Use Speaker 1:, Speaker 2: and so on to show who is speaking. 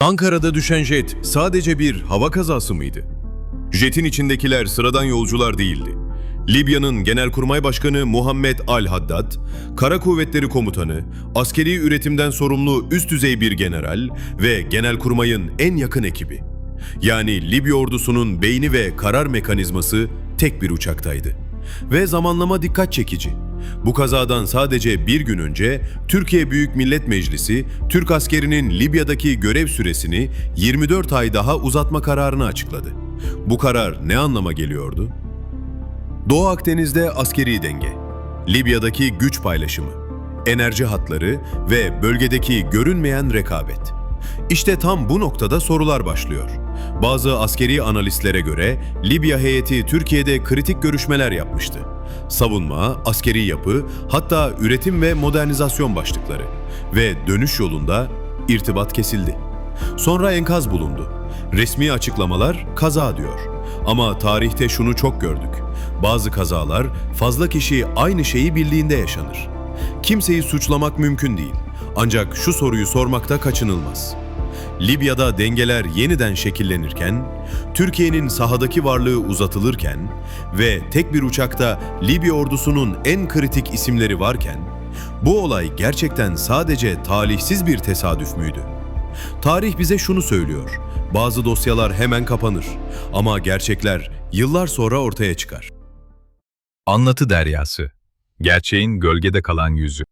Speaker 1: Ankara'da düşen jet sadece bir hava kazası mıydı? Jetin içindekiler sıradan yolcular değildi. Libya'nın Genelkurmay Başkanı Muhammed Al-Haddad, Kara Kuvvetleri Komutanı, askeri üretimden sorumlu üst düzey bir general ve Genelkurmay'ın en yakın ekibi. Yani Libya ordusunun beyni ve karar mekanizması tek bir uçaktaydı. Ve zamanlama dikkat çekici. Bu kazadan sadece bir gün önce Türkiye Büyük Millet Meclisi, Türk askerinin Libya'daki görev süresini 24 ay daha uzatma kararını açıkladı. Bu karar ne anlama geliyordu? Doğu Akdeniz'de askeri denge, Libya'daki güç paylaşımı, enerji hatları ve bölgedeki görünmeyen rekabet. İşte tam bu noktada sorular başlıyor. Bazı askeri analistlere göre Libya heyeti Türkiye'de kritik görüşmeler yapmıştı. Savunma, askeri yapı, hatta üretim ve modernizasyon başlıkları ve dönüş yolunda irtibat kesildi. Sonra enkaz bulundu. Resmi açıklamalar kaza diyor. Ama tarihte şunu çok gördük. Bazı kazalar fazla kişi aynı şeyi bildiğinde yaşanır. Kimseyi suçlamak mümkün değil. Ancak şu soruyu sormakta kaçınılmaz. Libya'da dengeler yeniden şekillenirken, Türkiye'nin sahadaki varlığı uzatılırken ve tek bir uçakta Libya ordusunun en kritik isimleri varken, bu olay gerçekten sadece talihsiz bir tesadüf müydü? Tarih bize şunu söylüyor. Bazı dosyalar hemen kapanır ama gerçekler yıllar sonra ortaya çıkar.
Speaker 2: Anlatı Deryası Gerçeğin gölgede kalan yüzü